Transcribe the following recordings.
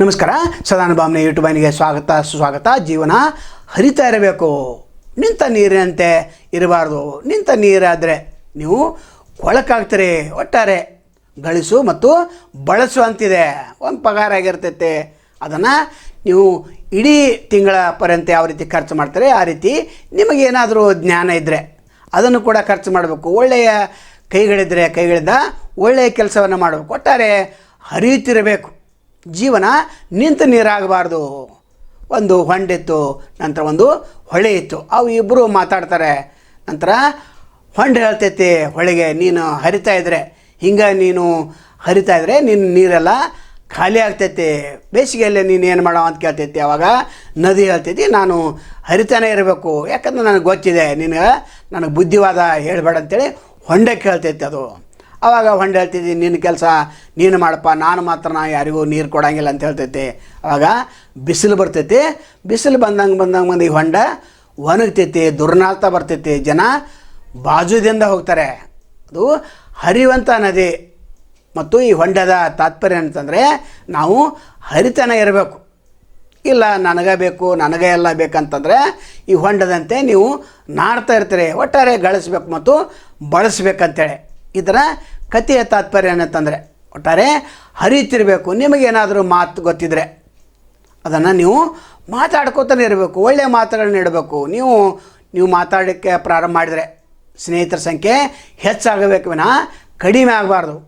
ನಮಸ್ಕಾರ. ಸದಾನುಭಾವನೆ ಬಾನಿಗೆ ಸ್ವಾಗತ, ಸುಸ್ವಾಗತ. ಜೀವನ ಹರಿತಾ ಇರಬೇಕು. ನಿಂತ ನೀರಿನಂತೆ ಇರಬಾರ್ದು. ನಿಂತ ನೀರಾದರೆ ನೀವು ಕೊಳಕಾಗ್ತೀರಿ, ಒಟ್ಟಾರೆ ಗಳಿಸು ಮತ್ತು ಬಳಸು ಅಂತಿದೆ. ಒಂದು ಪಗಾರ ಆಗಿರ್ತೈತೆ. ಅದನ್ನು ನೀವು ಇಡೀ ತಿಂಗಳ ಪರ್ಯಂತ ಯಾವ ರೀತಿ ಖರ್ಚು ಮಾಡ್ತಾರೆ, ಆ ರೀತಿ ನಿಮಗೇನಾದರೂ ಜ್ಞಾನ ಇದ್ದರೆ ಅದನ್ನು ಕೂಡ ಖರ್ಚು ಮಾಡಬೇಕು. ಒಳ್ಳೆಯ ಕೈಗಳಿದ್ದರೆ ಕೈಗಳಿಂದ ಒಳ್ಳೆಯ ಕೆಲಸವನ್ನು ಮಾಡಬೇಕು. ಒಟ್ಟಾರೆ ಹರಿಯುತ್ತಿರಬೇಕು. ಜೀವನ ನಿಂತು ನೀರಾಗಬಾರ್ದು. ಒಂದು ಹೊಂಡಿತ್ತು, ನಂತರ ಒಂದು ಹೊಳೆ ಇತ್ತು. ಅವು ಇಬ್ಬರು ಮಾತಾಡ್ತಾರೆ. ನಂತರ ಹೊಂಡ ಹೇಳ್ತೈತಿ, ಹೊಳೆಗೆ ನೀನು ಹರಿತಾ ಇದ್ರೆ, ಹಿಂಗೆ ನೀನು ಹರಿತಾ ಇದ್ರೆ ನಿನ್ನ ನೀರೆಲ್ಲ ಖಾಲಿ ಆಗ್ತೈತಿ. ಬೇಸಿಗೆಯಲ್ಲಿ ನೀನು ಏನು ಮಾಡೋ ಅಂತ ಕೇಳ್ತೈತಿ. ಅವಾಗ ನದಿ ಹೇಳ್ತೈತಿ, ನಾನು ಹರಿತಾನೆ ಇರಬೇಕು. ಯಾಕಂದ್ರೆ ನನಗೆ ಗೊತ್ತಿದೆ, ನಿನಗೆ ನನಗೆ ಬುದ್ಧಿವಾದ ಹೇಳಬೇಡ ಅಂತೇಳಿ ಹೊಂಡಕ್ಕೆ ಹೇಳ್ತೈತಿ ಅದು. ಅವಾಗ ಹೊಂಡ ಹೇಳ್ತಿದ್ದಿ ನಿನ್ನ ಕೆಲಸ ನೀನು ಮಾಡಪ್ಪ, ನಾನು ಮಾತ್ರ ನಾ ಯಾರಿಗೂ ನೀರು ಕೊಡಂಗಿಲ್ಲ ಅಂತ ಹೇಳ್ತೈತಿ. ಆವಾಗ ಬಿಸಿಲು ಬರ್ತೈತಿ. ಬಿಸಿಲು ಬಂದಂಗೆ ಬಂದಂಗೆ ಬಂದು ಈ ಹೊಂಡ ಒಣಗ್ತೈತಿ, ದುರ್ನಾಳ್ತಾ ಬರ್ತೈತಿ. ಜನ ಬಾಜುದಿಂದ ಹೋಗ್ತಾರೆ. ಅದು ಹರಿಯುವಂಥ ನದಿ. ಮತ್ತು ಈ ಹೊಂಡದ ತಾತ್ಪರ್ಯ ಅಂತಂದರೆ ನಾವು ಹರಿತನ ಇರಬೇಕು. ಇಲ್ಲ, ನನಗೆ ಬೇಕು, ನನಗೆ ಎಲ್ಲ ಬೇಕಂತಂದರೆ, ಈ ಹೊಂಡದಂತೆ ನೀವು ನಾಡ್ತಾ ಇರ್ತೀರಿ. ಒಟ್ಟಾರೆ ಗಳಿಸ್ಬೇಕು ಮತ್ತು ಬಳಸ್ಬೇಕಂತೇಳಿ. ಇದರ ಕಥೆಯ ತಾತ್ಪರ್ಯ ಏನಂತಂದರೆ, ಒಟ್ಟಾರೆ ಹರಿತಿರಬೇಕು. ನಿಮಗೇನಾದರೂ ಮಾತು ಗೊತ್ತಿದ್ರೆ ಅದನ್ನು ನೀವು ಮಾತಾಡ್ಕೋತಾನೆ ಇರಬೇಕು. ಒಳ್ಳೆಯ ಮಾತುಗಳನ್ನ ಇಡಬೇಕು. ನೀವು ನೀವು ಮಾತಾಡೋಕ್ಕೆ ಪ್ರಾರಂಭ ಮಾಡಿದರೆ ಸ್ನೇಹಿತರ ಸಂಖ್ಯೆ ಹೆಚ್ಚಾಗಬೇಕು ವಿನ ಕಡಿಮೆ ಆಗಬಾರ್ದು.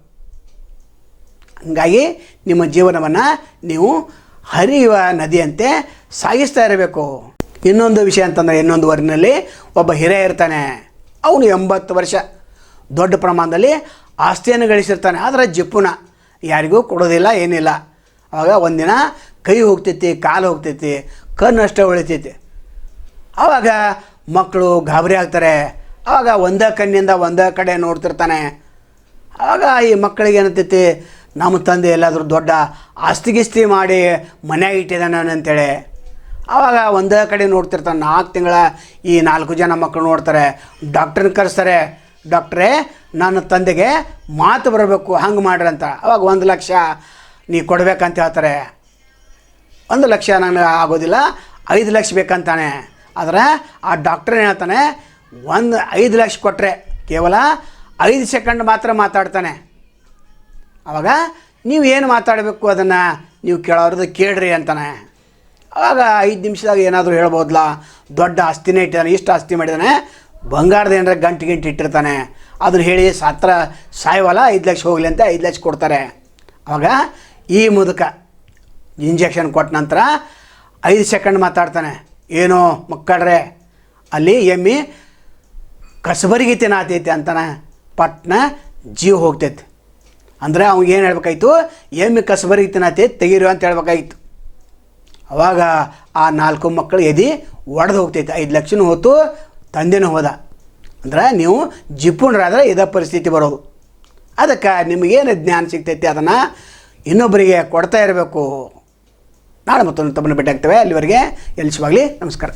ಹಂಗಾಗಿ ನಿಮ್ಮ ಜೀವನವನ್ನು ನೀವು ಹರಿಯುವ ನದಿಯಂತೆ ಸಾಗಿಸ್ತಾ ಇರಬೇಕು. ಇನ್ನೊಂದು ವಿಷಯ ಅಂತಂದರೆ, ಇನ್ನೊಂದು ವರ್ನಲ್ಲಿ ಒಬ್ಬ ಹಿರಿಯ ಇರ್ತಾನೆ. ಅವನು ಎಂಬತ್ತು ವರ್ಷ. ದೊಡ್ಡ ಪ್ರಮಾಣದಲ್ಲಿ ಆಸ್ತಿಯನ್ನು ಗಳಿಸಿರ್ತಾನೆ. ಆದರೆ ಜಪ್ಪುನ ಯಾರಿಗೂ ಕೊಡೋದಿಲ್ಲ, ಏನಿಲ್ಲ. ಆವಾಗ ಒಂದಿನ ಕೈ ಹೋಗ್ತೈತಿ, ಕಾಲು ಹೋಗ್ತೈತಿ, ಕಣ್ಣು ಅಷ್ಟೇ ಉಳಿತೈತಿ ಆವಾಗ ಮಕ್ಕಳು ಗಾಬರಿ ಆಗ್ತಾರೆ. ಆವಾಗ ಒಂದೇ ಕಣ್ಣಿಂದ ಒಂದೇ ಕಡೆ ನೋಡ್ತಿರ್ತಾನೆ. ಆವಾಗ ಈ ಮಕ್ಕಳಿಗೆ ಏನಂತೈತಿ, ನಮ್ಮ ತಂದೆ ಎಲ್ಲಾದರೂ ದೊಡ್ಡ ಆಸ್ತಿಗಿಸ್ತಿ ಮಾಡಿ ಮನ್ಯಾಗ ಇಟ್ಟಿದ್ದಾನೆ ಅಂತೇಳಿ. ಆವಾಗ ಒಂದೇ ಕಡೆ ನೋಡ್ತಿರ್ತಾನೆ. ನಾಲ್ಕು ತಿಂಗಳ ಈ ನಾಲ್ಕು ಜನ ಮಕ್ಕಳು ನೋಡ್ತಾರೆ. ಡಾಕ್ಟ್ರನ್ನ ಕರೆಸ್ತಾರೆ. ಡಾಕ್ಟ್ರೇ, ನನ್ನ ತಂದೆಗೆ ಮಾತು ಬರಬೇಕು, ಹಂಗೆ ಮಾಡ್ರಿ ಅಂತ. ಅವಾಗ ಒಂದು ಲಕ್ಷ ನೀ ಕೊಡ್ಬೇಕಂತ ಹೇಳ್ತಾರೆ. ಒಂದು ಲಕ್ಷ ನನಗೆ ಆಗೋದಿಲ್ಲ, ಐದು ಲಕ್ಷ ಬೇಕಂತಾನೆ. ಆದರೆ ಆ ಡಾಕ್ಟ್ರ್ ಹೇಳ್ತಾನೆ, ಒಂದು ಐದು ಲಕ್ಷ ಕೊಟ್ಟರೆ ಕೇವಲ ಐದು ಸೆಕೆಂಡ್ ಮಾತ್ರ ಮಾತಾಡ್ತಾನೆ. ಆವಾಗ ನೀವು ಏನು ಮಾತಾಡಬೇಕು ಅದನ್ನು? ನೀವು ಕೇಳೋರದ್ದು ಕೇಳ್ರಿ ಅಂತಾನೆ. ಆವಾಗ ಐದು ನಿಮಿಷದಾಗ ಏನಾದರೂ ಹೇಳ್ಬೋದಲ್ಲ ದೊಡ್ಡ ಆಸ್ತಿನೇ ಇಟ್ಟಿದ್ದಾನೆ ಇಷ್ಟು ಆಸ್ತಿ ಮಾಡಿದ್ದಾನೆ ಬಂಗಾರದ ಏನಾರ ಗಂಟು ಗಿಂಟು ಇಟ್ಟಿರ್ತಾನೆ ಅದನ್ನು ಹೇಳಿ ಸತ್ರ ಸಾಯವಲ್ಲ ಐದು ಲಕ್ಷ ಹೋಗಲಿ ಅಂತ ಐದು ಲಕ್ಷ ಕೊಡ್ತಾರೆ. ಆವಾಗ ಈ ಮುದುಕ ಇಂಜೆಕ್ಷನ್ ಕೊಟ್ಟ ನಂತರ ಐದು ಸೆಕೆಂಡ್ ಮಾತಾಡ್ತಾನೆ, ಏನೋ ಮಕ್ಕಳ್ರೆ, ಅಲ್ಲಿ ಎಮ್ಮಿ ಕಸಬರಿಗೆ ತಿನ್ನಾತೈತೆ ಅಂತಾನೆ, ಪಟ್ನ ಜೀವ ಹೋಗ್ತೈತೆ. ಅಂದರೆ ಅವ್ನಿಗೆ ಏನು ಹೇಳ್ಬೇಕಾಯ್ತು, ಎಮ್ಮಿ ಕಸಬರಿಗೆ ತಿನ್ನತೈತೆ, ತೆಗೀರಿ ಅಂತ ಹೇಳ್ಬೇಕಾಗಿತ್ತು ಅವಾಗ ಆ ನಾಲ್ಕು ಮಕ್ಕಳು ಎದಿ ಒಡೆದು ಹೋಗ್ತೈತೆ, ಐದು ಲಕ್ಷನೂ ಹೋತು ತಂದೆನೂ ಹೋದ. ಅಂದ್ರೆ ನೀವು ಜಿಪುಣರಾದ್ರೆ ಇದೇ ಪರಿಸ್ಥಿತಿ ಬರೋದು. ಅದಕ್ಕೆ ನಿಮಗೇನು ಜ್ಞಾನ ಸಿಗ್ತೈತಿ, ಅದನ್ನು ಇನ್ನೊಬ್ಬರಿಗೆ ಕೊಡ್ತಾ ಇರಬೇಕು. ನಾಳೆ ಮತ್ತೊಂದು ತಮ್ಮನ್ನು ಭೇಟಿ ಆಗ್ತೇವೆ ಅಲ್ಲಿವರೆಗೆ ಎಲ್ಲಿಸುವಾಗಲಿ ನಮಸ್ಕಾರ.